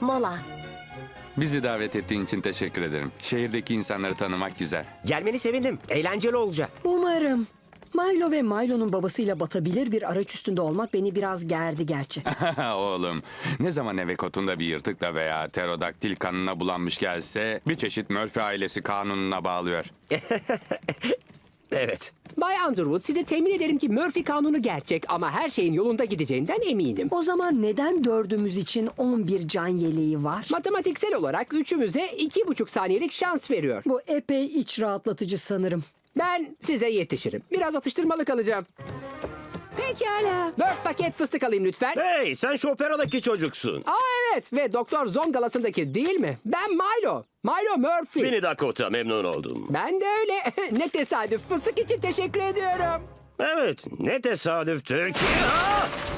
Mola. Bizi davet ettiğin için teşekkür ederim. Şehirdeki insanları tanımak güzel. Gelmeni sevindim. Eğlenceli olacak. Umarım. Milo ve Milo'nun babasıyla batabilir bir araç üstünde olmak beni biraz gerdi gerçi. Oğlum, ne zaman eve kotunda bir yırtıkla veya pterodaktil kanına bulanmış gelse bir çeşit Murphy ailesi kanununa bağlıyor. Evet. Bay Underwood size temin ederim ki Murphy kanunu gerçek ama her şeyin yolunda gideceğinden eminim. O zaman neden dördümüz için 11 can yeleği var? Matematiksel olarak üçümüze iki buçuk saniyelik şans veriyor. Bu epey iç rahatlatıcı sanırım. Ben size yetişirim. Biraz atıştırmalık alacağım. Pekala. Dört paket fıstık alayım lütfen. Hey sen şu operadaki çocuksun. Aa evet ve Doktor Zom galasındaki değil mi? Ben Milo. Milo Murphy. Beni Dakota memnun oldum. Ben de öyle. ne tesadüf. Fıstık için teşekkür ediyorum. Evet ne tesadüftür ki. Aa!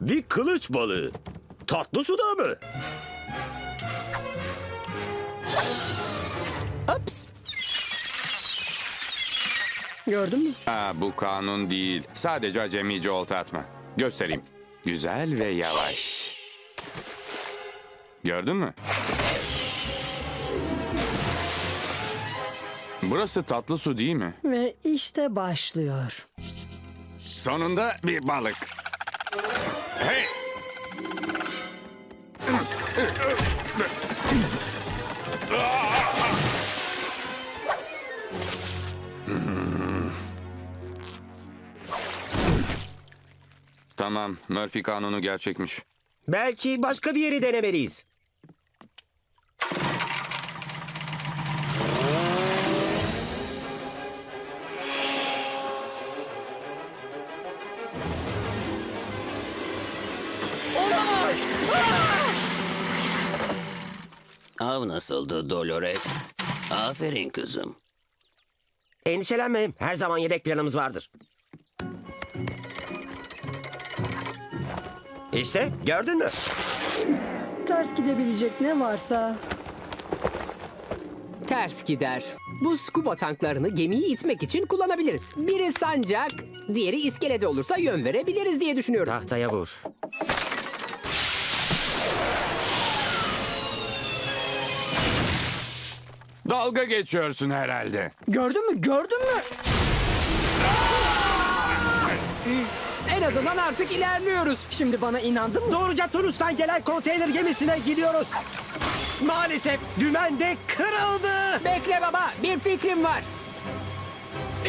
Bir kılıç balığı. Tatlı suda mı? Ups. Gördün mü? Aa, bu kanun değil. Sadece acemice olta atma. Göstereyim. Güzel ve yavaş. Gördün mü? Burası tatlı su değil mi? Ve işte başlıyor. Sonunda bir balık. Hey! Tamam, Murphy kanunu gerçekmiş. Belki başka bir yeri denemeliyiz. Av nasıldı Dolores? Aferin kızım. Endişelenme. Her zaman yedek planımız vardır. İşte gördün mü? Ters gidebilecek ne varsa Ters gider. Bu scuba tanklarını gemiyi itmek için kullanabiliriz. Biri sancak, diğeri iskelede olursa yön verebiliriz diye düşünüyorum. Tahtaya vur. Dalga geçiyorsun herhalde. Gördün mü? Gördün mü? En azından artık ilerliyoruz. Şimdi bana inandın mı? Doğruca Tunus'tan gelen konteyner gemisine gidiyoruz. Maalesef dümen de kırıldı. Bekle baba, bir fikrim var.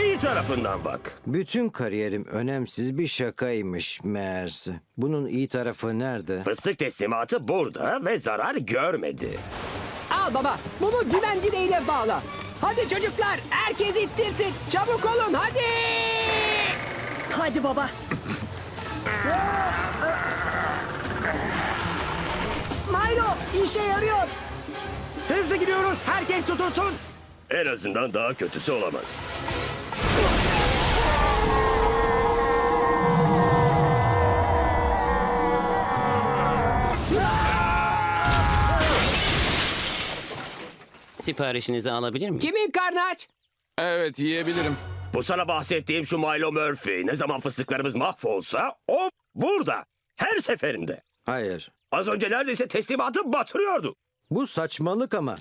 İyi tarafından bak. Bütün kariyerim önemsiz bir şakaymış meğerse. Bunun iyi tarafı nerede? Fıstık teslimatı burada ve zarar görmedi. Al baba, bunu dümen direğiyle bağla. Hadi çocuklar, herkes ittirsin. Çabuk olun, hadi! Hadi baba. Milo işe yarıyor. Hızlı gidiyoruz. Herkes tutulsun. En azından daha kötüsü olamaz. Siparişinizi alabilir miyim? Kimin karnı aç? Evet, yiyebilirim. Bu sana bahsettiğim şu Milo Murphy. Ne zaman fıstıklarımız mahvolsa o burada. Her seferinde. Hayır. Az önce neredeyse teslimatı batırıyordu. Bu saçmalık ama.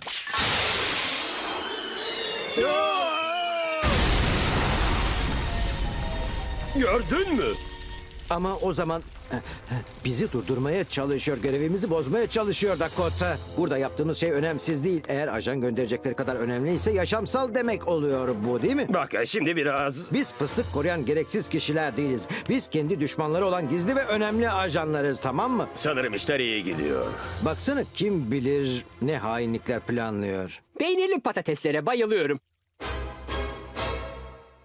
Gördün mü? Ama o zaman bizi durdurmaya çalışıyor, görevimizi bozmaya çalışıyor Dakota. Burada yaptığımız şey önemsiz değil. Eğer ajan gönderecekleri kadar önemliyse yaşamsal demek oluyor bu değil mi? Bak şimdi biraz... Biz fıstık koruyan gereksiz kişiler değiliz. Biz kendi düşmanları olan gizli ve önemli ajanlarız tamam mı? Sanırım işler iyi gidiyor. Baksana kim bilir ne hainlikler planlıyor. Peynirli patateslere bayılıyorum.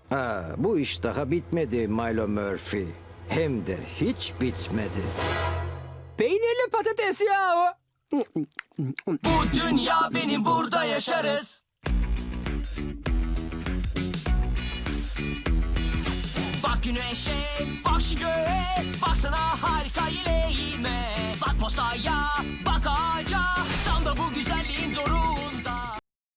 Ha, bu iş daha bitmedi Milo Murphy. Hem de hiç bitmedi. Peynirli patates ya o. Bu dünya benim burada yaşarız. Bak güneşe, bak şu göğe, baksana harika yeleğime. Bak postaya, bak ağaca, tam da bu güzelliğe